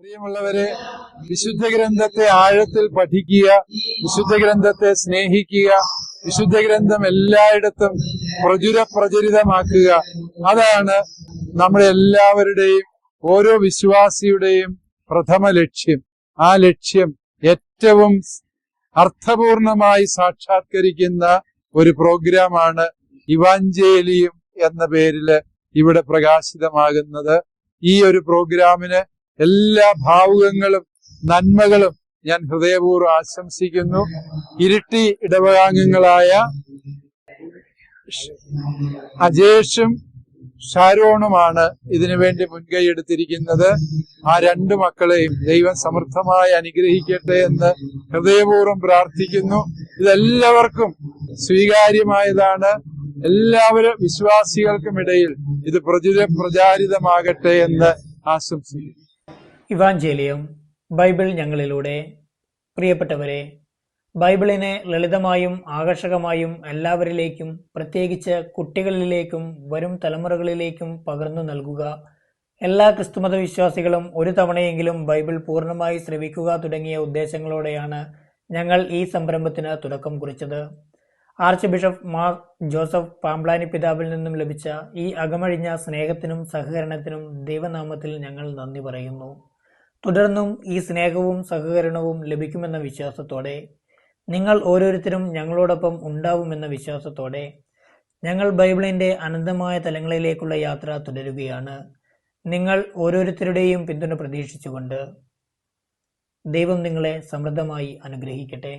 പ്രിയമുള്ളവരെ വിശുദ്ധ ഗ്രന്ഥത്തെ ആഴത്തിൽ പഠിക്കുക വിശുദ്ധ ഗ്രന്ഥത്തെ സ്നേഹിക്കുക വിശുദ്ധ ഗ്രന്ഥം എല്ലായിടത്തും പ്രചുര പ്രചരിതമാക്കുക. അതാണ് നമ്മുടെ എല്ലാവരുടെയും ഓരോ വിശ്വാസിയുടെയും പ്രഥമ ലക്ഷ്യം. ആ ലക്ഷ്യം ഏറ്റവും അർത്ഥപൂർണമായി സാക്ഷാത്കരിക്കുന്ന ഒരു പ്രോഗ്രാമാണ് ഇവാഞ്ചേലിയും എന്ന പേരിൽ ഇവിടെ പ്രകാശിതമാകുന്നത്. ഈ ഒരു പ്രോഗ്രാമിന് എല്ലാ ഭാവുകങ്ങളും നന്മകളും ഞാൻ ഹൃദയപൂർവം ആശംസിക്കുന്നു. ഇരിട്ടി ഇടവകാംഗങ്ങളായ അജേഷും ഷാരോണുമാണ് ഇതിനുവേണ്ടി മുൻകൈ എടുത്തിരിക്കുന്നത്. ആ രണ്ടു മക്കളെയും ദൈവം സമൃദ്ധമായി അനുഗ്രഹിക്കട്ടെ എന്ന് ഹൃദയപൂർവം പ്രാർത്ഥിക്കുന്നു. ഇതെല്ലാവർക്കും സ്വീകാര്യമായതാണ്. എല്ലാവരും വിശ്വാസികൾക്കും ഇടയിൽ ഇത് പ്രചുര പ്രചാരിതമാകട്ടെ എന്ന് ആശംസിക്കുന്നു. ഇവാഞ്ചേലിയം ബൈബിൾ ഞങ്ങളിലൂടെ. പ്രിയപ്പെട്ടവരെ ബൈബിളിനെ ലളിതമായും ആകർഷകമായും എല്ലാവരിലേക്കും പ്രത്യേകിച്ച് കുട്ടികളിലേക്കും വരും തലമുറകളിലേക്കും പകർന്നു നൽകുക. എല്ലാ ക്രിസ്തുമത വിശ്വാസികളും ഒരു തവണയെങ്കിലും ബൈബിൾ പൂർണമായി ശ്രവിക്കുക തുടങ്ങിയ ഉദ്ദേശങ്ങളോടെയാണ് ഞങ്ങൾ ഈ സംരംഭത്തിന് തുടക്കം കുറിച്ചത്. Archbishop Mar Joseph Pamplany പിതാവിൽ നിന്നും ലഭിച്ച ഈ അകമഴിഞ്ഞ സ്നേഹത്തിനും സഹകരണത്തിനും ദൈവനാമത്തിൽ ഞങ്ങൾ നന്ദി പറയുന്നു. തുടർന്നും ഈ സ്നേഹവും സഹകരണവും ലഭിക്കുമെന്ന വിശ്വാസത്തോടെ നിങ്ങൾ ഓരോരുത്തരും ഞങ്ങളോടൊപ്പം ഉണ്ടാവുമെന്ന വിശ്വാസത്തോടെ ഞങ്ങൾ ബൈബിളിന്റെ അനന്തമായ തലങ്ങളിലേക്കുള്ള യാത്ര തുടരുകയാണ്. നിങ്ങൾ ഓരോരുത്തരുടെയും പിന്തുണ പ്രതീക്ഷിച്ചുകൊണ്ട് ദൈവം നിങ്ങളെ സമൃദ്ധമായി അനുഗ്രഹിക്കട്ടെ.